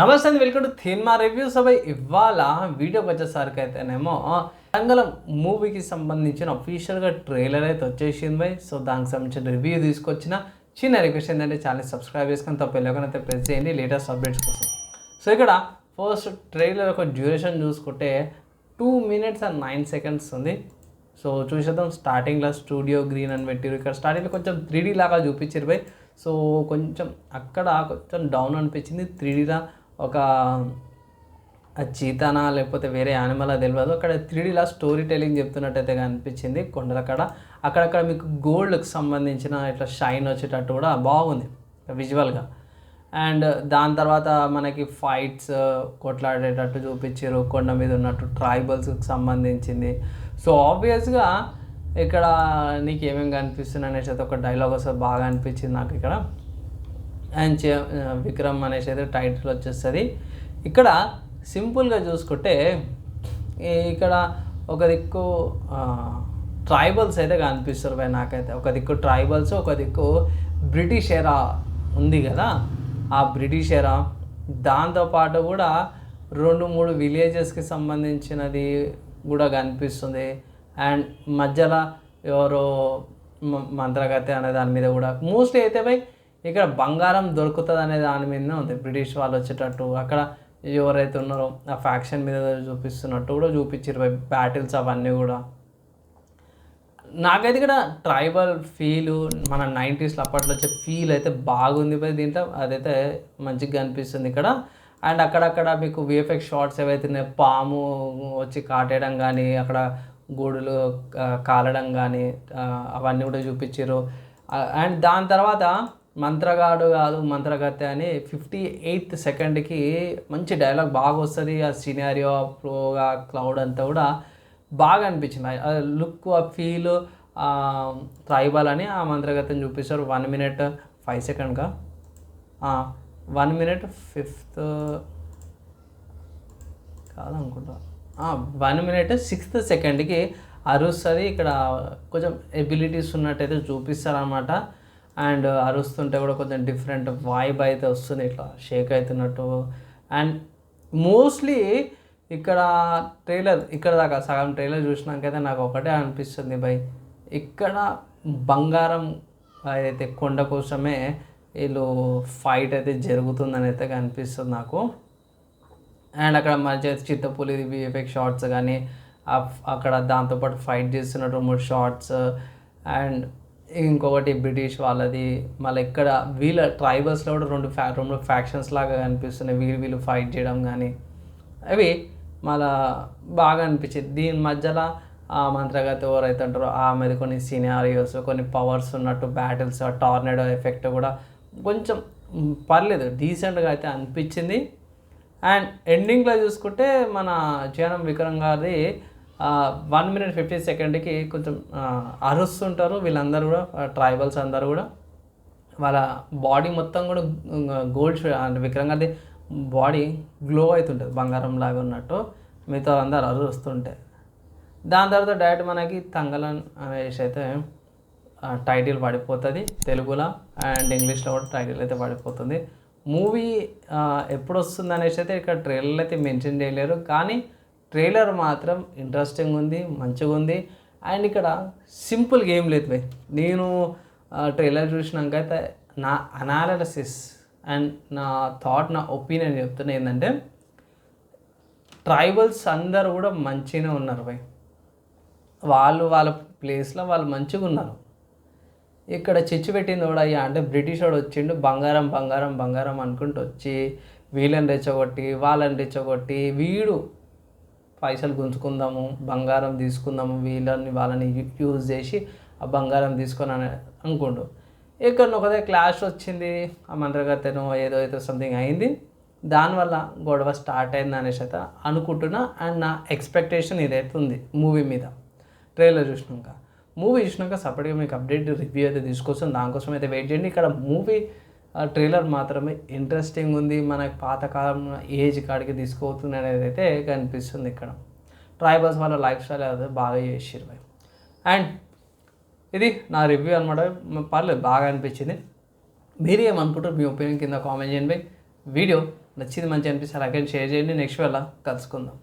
నమస్తే అండి welcome to cinema reviews అవి ఇవాళ వీడియోకి వచ్చేసరికి అయితేనేమో తంగళం మూవీకి సంబంధించిన అఫీషియల్గా ట్రైలర్ అయితే వచ్చేసింది బై. సో దానికి సంబంధించిన రివ్యూ తీసుకొచ్చిన చిన్న రిక్వెస్ట్ ఏంటంటే ఛానల్ సబ్స్క్రైబ్ చేసుకుని తప్ప అయితే ప్రెస్ చేయండి లేటెస్ట్ అప్డేట్స్ కోసం. సో ఇక్కడ ఫస్ట్ ట్రైలర్ ఒక డ్యూరేషన్ చూసుకుంటే two minutes and nine seconds ఉంది. సో చూసేద్దాం స్టార్టింగ్లో స్టూడియో గ్రీన్ అని పెట్టారు ఇక్కడ స్టార్టింగ్లో కొంచెం త్రీ లాగా చూపించారు బై. సో కొంచెం అక్కడ కొంచెం డౌన్ అనిపించింది త్రీడీలా ఒక ఆ చీతానా లేకపోతే వేరే యానిమల్ తెలియదు అక్కడ త్రీడీలా స్టోరీ టెలింగ్ చెప్తున్నట్టయితే అనిపించింది కొండల కాడ అక్కడక్కడ మీకు గోల్డ్కి సంబంధించిన ఇట్లా షైన్ వచ్చేటట్టు కూడా బాగుంది విజువల్గా అండ్ దాని తర్వాత మనకి ఫైట్స్ కొట్లాడేటట్టు చూపించారు కొండ మీద ఉన్నట్టు ట్రైబల్స్కి సంబంధించింది. సో ఆబ్వియస్గా ఇక్కడ నీకు ఏమేమి కనిపిస్తుంది అనేసి ఒక డైలాగ్ వస్తే బాగా అనిపించింది నాకు ఇక్కడ. అండ్ చే- విక్రమ్ అనేసి అయితే టైటిల్ వచ్చేస్తుంది. ఇక్కడ సింపుల్గా చూసుకుంటే ఇక్కడ ఒక దిక్కు ట్రైబల్స్ అయితే కనిపిస్తారు భయ్ నాకైతే. ఒక దిక్కు ట్రైబల్స్ ఒక దిక్కు బ్రిటిష్ ఎరా ఉంది కదా. ఆ బ్రిటిష్ ఎరా దాంతోపాటు కూడా రెండు మూడు విలేజెస్కి సంబంధించినది కూడా కనిపిస్తుంది. అండ్ మధ్యలో ఎవరో మ- మంత్రగతి అనే దాని మీద కూడా. మోస్ట్లీ అయితే భయ్ ఇక్కడ బంగారం దొరుకుతుంది అనే దాని మీదనే ఉంది. బ్రిటిష్ వాళ్ళు వచ్చేటట్టు అక్కడ ఎవరైతే ఉన్నారో ఆ ఫ్యాక్షన్ మీద చూపిస్తున్నట్టు కూడా చూపించారు బ్యాటిల్స్ అవన్నీ కూడా. నాకైతే ఇక్కడ ట్రైబల్ ఫీల్ మన నైంటీస్లో అప్పట్లో వచ్చే ఫీల్ అయితే బాగుంది పోయి దీంట్లో. అదైతే మంచిగా అనిపిస్తుంది ఇక్కడ. అండ్ అక్కడక్కడ మీకు విఎఫ్ఎక్స్ షార్ట్స్ ఏవైతే ఉన్నాయో పాము వచ్చి కాటేయడం కానీ అక్కడ గూడులు కాలడం కానీ అవన్నీ కూడా చూపించారు అండ్ దాని తర్వాత మంత్రగాడు కాదు మంత్రగత్తె అని ఫిఫ్టీ ఎయిత్ సెకండ్కి మంచి డైలాగ్ బాగా వస్తుంది. ఆ సినారియో ఫ్లోగా క్లౌడ్ అంతా కూడా బాగా అనిపించింది. ఆ లుక్ ఆ ఫీల్ ట్రైబల్ అని ఆ మంత్రగత్తెని చూపిస్తారు. వన్ మినిట్ ఫైవ్ సెకండ్గా వన్ మినిట్ ఫిఫ్త్ కాదనుకుంటా. వన్ మినిట్ సిక్స్త్ సెకండ్కి అరుస్తుంది. ఇక్కడ కొంచెం ఎబిలిటీస్ ఉన్నట్టయితే చూపిస్తారనమాట అండ్ అరుస్తుంటే కూడా కొంచెం డిఫరెంట్ వైబ్ అయితే వస్తుంది ఇట్లా షేక్ అవుతున్నట్టు అండ్ మోస్ట్లీ ఇక్కడ ట్రైలర్ ఇక్కడ దాకా సగం ట్రైలర్ చూసినాకైతే నాకు ఒకటే అనిపిస్తుంది భయ్. ఇక్కడ బంగారం అయితే కొండ కోసమే వీళ్ళు ఫైట్ అయితే జరుగుతుందని అయితే కనిపిస్తుంది నాకు. అండ్ అక్కడ మధ్య చిత్తపులి విఎఫ్ఎక్స్ షార్ట్స్ కానీ అక్కడ దాంతోపాటు ఫైట్ చేస్తున్నట్టు మూడు షార్ట్స్ అండ్ ఇంకొకటి బ్రిటిష్ వాళ్ళది మళ్ళీ ఇక్కడ వీళ్ళ ట్రైబల్స్లో కూడా రెండు ఫ్యా రెండు ఫ్యాక్షన్స్ లాగా కనిపిస్తున్నాయి. వీళ్ళు వీళ్ళు ఫైట్ చేయడం కానీ అవి మళ్ళా బాగా అనిపించింది. దీని మధ్యలో ఆ మంత్రగతి ఎవరైతే ఉంటారో ఆమెది కొన్ని సినారియోస్ కొన్ని పవర్స్ ఉన్నట్టు బ్యాటిల్స్ టార్నెడో ఎఫెక్ట్ కూడా కొంచెం పర్లేదు. డీసెంట్గా అయితే అనిపించింది. అండ్ ఎండింగ్లో చూసుకుంటే మన జీవనం విక్రమ్ గారిది వన్ మినిట్ ఫిఫ్టీ సెకండ్కి కొంచెం అరుస్తుంటారు. వీళ్ళందరూ కూడా ట్రైబల్స్ అందరూ కూడా. వాళ్ళ బాడీ మొత్తం కూడా గోల్డ్ అంటే విక్రంగా గారిది బాడీ గ్లో అవుతుంటుంది. బంగారం లాగా ఉన్నట్టు. మిగతా అందరు అరుస్తుంటాయి దాని తర్వాత డైరెక్ట్ మనకి తంగలన్ అనేసి అయితే టైటిల్ పడిపోతుంది తెలుగులో. అండ్ ఇంగ్లీష్లో కూడా టైటిల్ అయితే పడిపోతుంది. మూవీ ఎప్పుడు వస్తుంది అనేసి అయితే ఇక్కడ ట్రైలర్ అయితే మెన్షన్ చేయలేరు. కానీ ట్రైలర్ మాత్రం ఇంట్రెస్టింగ్ ఉంది మంచిగా ఉంది. అండ్ ఇక్కడ సింపుల్ గేమ్ లేదు భయ్. నేను ట్రైలర్ చూసినాక అయితే నా అనాలిసిస్ అండ్ నా థాట్ నా ఒపీనియన్ చెప్తున్నా ఏంటంటే ట్రైబల్స్ అందరు కూడా మంచిగానే ఉన్నారు భయ్. వాళ్ళు వాళ్ళ ప్లేస్లో వాళ్ళు మంచిగా ఉన్నారు. ఇక్కడ చిచ్చు పెట్టింది కూడా అయ్యా అంటే బ్రిటిష్ వాడు వచ్చిండు బంగారం బంగారం బంగారం అనుకుంటూ వచ్చి వీళ్ళని రెచ్చగొట్టి వాళ్ళని రెచ్చగొట్టి వీడు పైసలు గుంజుకుందాము బంగారం తీసుకుందాము వీళ్ళని వాళ్ళని యూజ్ చేసి ఆ బంగారం తీసుకొని అని అనుకుండు. ఇక్కడ ఒకదే క్లాష్ వచ్చింది. ఆ మంత్రగతను ఏదో ఏదో సంథింగ్ అయింది. దానివల్ల గొడవ స్టార్ట్ అయింది అనేసి అయితే అనుకుంటున్నా. అండ్ నా ఎక్స్పెక్టేషన్ ఇదైతే ఉంది మూవీ మీద. ట్రైలర్ చూసినాక. మూవీ చూసినాక సపరేట్గా మీకు అప్డేట్ రివ్యూ అయితే తీసుకొస్తాను. దానికోసం అయితే వెయిట్ చేయండి. ఇక్కడ మూవీ ఆ ట్రైలర్ మాత్రమే ఇంట్రెస్టింగ్ ఉంది. మనకి పాతకాలం ఏజ్ కాడికి తీసుకుపోతుంది అనేది అయితే కనిపిస్తుంది ఇక్కడ. ట్రైబల్స్ వాళ్ళ లైఫ్ స్టైల్ అది బాగా చేసిరు అండ్ ఇది నా రివ్యూ అనమాట పర్లేదు బాగా అనిపించింది. మీరు ఏమనుకుంటారు మీ ఒపీనియన్ కింద కామెంట్ చేయండి. వీడియో నచ్చింది మంచి అనిపిస్తే అలాగే షేర్ చేయండి. నెక్స్ట్ వేళ కలుసుకుందాం.